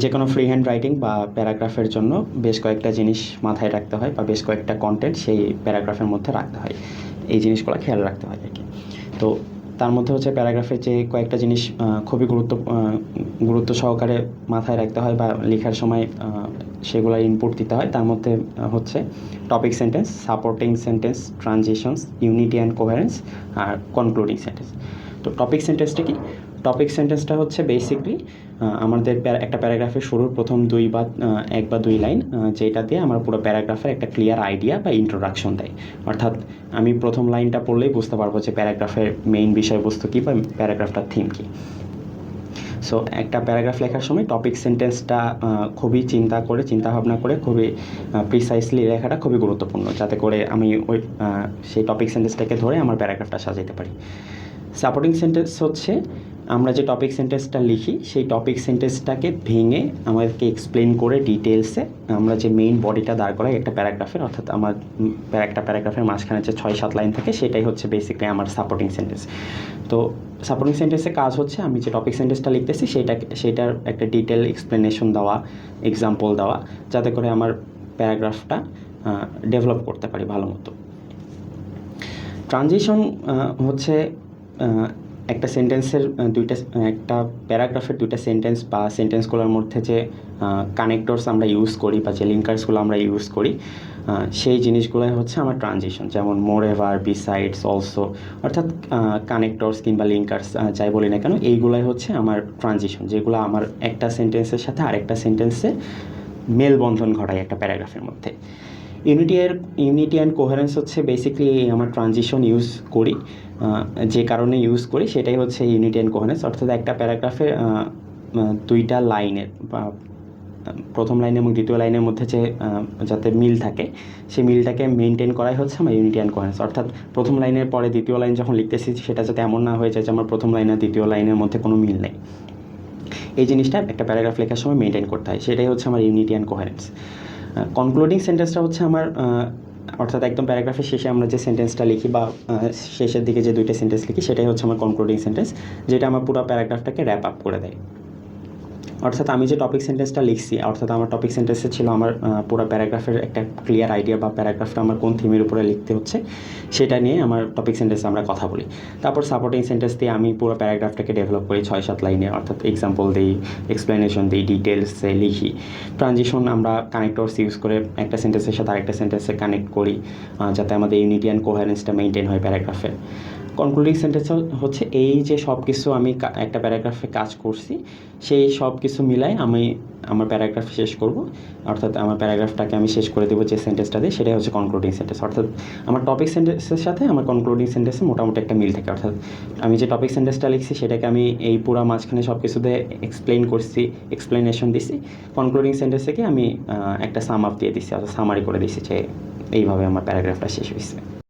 যে কোনো free hand writing বা প্যারাগ্রাফের জন্য বেশ কয়েকটা জিনিস মাথায় রাখতে হয় বা বেশ কয়েকটা কন্টেন্ট সেই প্যারাগ্রাফের মধ্যে রাখতে হয়। এই জিনিসগুলো খেয়াল রাখতে হয় আর কি তো তার মধ্যে হচ্ছে প্যারাগ্রাফের যে কয়েকটা জিনিস খুবই গুরুত্ব গুরুত্ব সহকারে মাথায় রাখতে হয় বা লেখার সময় সেগুলো ইনপুট দিতে হয়। তার মধ্যে হচ্ছে topic sentence supporting sentence transitions unity and coherence R concluding sentence তো টপিক সেন্টেন্সটা কি? টপিক সেন্টেন্সটা হচ্ছে বেসিকলি আমাদের একটা প্যারাগ্রাফের শুরুর প্রথম দুই বা এক বা দুই লাইন যেটা দিয়ে আমার পুরো প্যারাগ্রাফের একটা ক্লিয়ার আইডিয়া বা ইন্ট্রোডাকশন দেয়। অর্থাৎ আমি প্রথম লাইনটা পড়লেই বুঝতে পারব যে প্যারাগ্রাফের মেইন বিষয়বস্তু কী বা প্যারাগ্রাফটার থিম কী। সো একটা প্যারাগ্রাফ লেখার সময় টপিক সেন্টেন্সটা খুবই চিন্তা করে, চিন্তা ভাবনা করে, খুবই প্রিসাইসলি লেখাটা খুবই গুরুত্বপূর্ণ, যাতে করে আমি ওই সেই টপিক সেন্টেন্সটাকে ধরে আমার প্যারাগ্রাফটা সাজাতে পারি। সাপোর্টিং সেন্টেন্স হচ্ছে, আমরা যে টপিক সেন্টেন্সটা লিখি, সেই টপিক সেন্টেন্সটাকে ভেঙে আমাদেরকে এক্সপ্লেন করে ডিটেলসে আমরা যে মেইন বডিটা দাঁড় করাই, একটা প্যারাগ্রাফের অর্থাৎ আমার একটা প্যারাগ্রাফের মাঝখানে যে ছয়, সাত লাইন থাকে, সেটাই হচ্ছে বেসিক্যালি আমার সাপোর্টিং সেন্টেন্স তো সাপোর্টিং সেন্টেন্সের কাজ হচ্ছে, আমি যে টপিক সেন্টেন্সটা লিখতেছি, সেটা, সেটার একটা ডিটেল এক্সপ্লেনেশন দেওয়া এক্সাম্পল দেওয়া, যাতে করে আমার প্যারাগ্রাফটা ডেভেলপ করতে পারি ভালো মতো। ট্রানজিশন হচ্ছে একটা সেন্টেন্সের দুইটা, একটা প্যারাগ্রাফের দুইটা সেন্টেন্স বা সেন্টেন্সগুলোর মধ্যে যে কানেক্টরস আমরা ইউজ করি বা যে লিঙ্কার্সগুলো আমরা ইউজ করি সেই জিনিসগুলোই হচ্ছে আমার ট্রানজিশন যেমন মোর এভার বিসাইডস অলসো অর্থাৎ কানেক্টরস কিংবা লিঙ্কার্স যাই বলি না কেন, এইগুলাই হচ্ছে আমার ট্রানজিশন যেগুলো আমার একটা সেন্টেন্সের সাথে আরেকটা সেন্টেন্সে মেলবন্ধন ঘটায় একটা প্যারাগ্রাফের মধ্যে। ইউনিটি এর ইউনিটি অ্যান্ড কোহারেন্স হচ্ছে বেসিক্যালি আমার ট্রানজিশন ইউজ করি যে কারণে ইউজ করি, সেটাই হচ্ছে ইউনিটি অ্যান্ড কোহারেন্স অর্থাৎ একটা প্যারাগ্রাফে দুইটা লাইনের প্রথম লাইন এবং দ্বিতীয় লাইনের মধ্যে যে যাতে মিল থাকে, সেই মিলটাকে মেনটেন করাই হচ্ছে আমার ইউনিটি অ্যান্ড কোহারেন্স অর্থাৎ প্রথম লাইনের পরে দ্বিতীয় লাইন যখন লিখতেছি, সেটা যাতে এমন না হয়ে যায় যে আমার প্রথম লাইন আর দ্বিতীয় লাইনের মধ্যে কোনো মিল নেই। এই জিনিসটা একটা প্যারাগ্রাফ লেখার সময় মেনটেন করতে হয়, সেটাই হচ্ছে আমার ইউনিটি অ্যান্ড কোহারেন্স কনক্লুডিং সেন্টেন্সটা হচ্ছে আমার অর্থাৎ একদম প্যারাগ্রাফের শেষে আমরা যে সেন্টেন্সটা লিখি বা শেষের দিকে যে দুইটা সেন্টেন্স লিখি, সেটাই হচ্ছে আমার কনক্লুডিং সেন্টেন্স যেটা আমার পুরো প্যারাগ্রাফটাকে র্যাপ আপ করে দেয়। অর্থাৎ আমি যে টপিক সেন্টেন্সটা লিখছি, অর্থাৎ আমার টপিক সেন্টেন্সে ছিল আমার পুরো প্যারাগ্রাফের একটা ক্লিয়ার আইডিয়া বা প্যারাগ্রাফটা আমার কোন থিমের উপরে লিখতে হচ্ছে, সেটা নিয়ে আমার টপিক সেন্টেন্সে আমরা কথা বলি। তারপর সাপোর্টিং সেন্টেন্স দিয়ে আমি পুরো প্যারাগ্রাফটাকে ডেভেলপ করি ছয় সাত লাইনে অর্থাৎ এক্সাম্পল দিই এক্সপ্লেনেশন দিই ডিটেলসে লিখি। ট্রানজিশন আমরা কানেক্টরস ইউজ করে একটা সেন্টেন্সের সাথে আরেকটা সেন্টেন্সে কানেক্ট করি যাতে আমাদের ইউনিটি অ্যান্ড কোহারেন্সটা মেনটেন হয় প্যারাগ্রাফে কনক্লুডিং সেন্টেন্স হচ্ছে এই যে সব কিছু আমি একটা প্যারাগ্রাফে কাজ করছি, সেই সব কিছু মিলাই আমি আমার প্যারাগ্রাফ শেষ করব। অর্থাৎ আমার প্যারাগ্রাফটাকে আমি শেষ করে দেবো যে সেন্টেন্সটা দিয়ে, সেটাই হচ্ছে কনক্লুডিং সেন্টেন্স অর্থাৎ আমার টপিক সেন্টেন্সের সাথে আমার কনক্লুডিং সেন্টেন্সে মোটামুটি একটা মিল থাকে। অর্থাৎ আমি যে টপিক সেন্টেন্সটা লিখছি, সেটাকে আমি এই পুরো মাঝখানে সব কিছুতে এক্সপ্লেন করছি এক্সপ্লেনেশন দিছি কনক্লুডিং সেন্টেন্স থেকে আমি একটা সাম আপ দিয়ে দিছি, অর্থাৎ সামারি করে দিছি যে এইভাবে আমার প্যারাগ্রাফটা শেষ হয়েছে।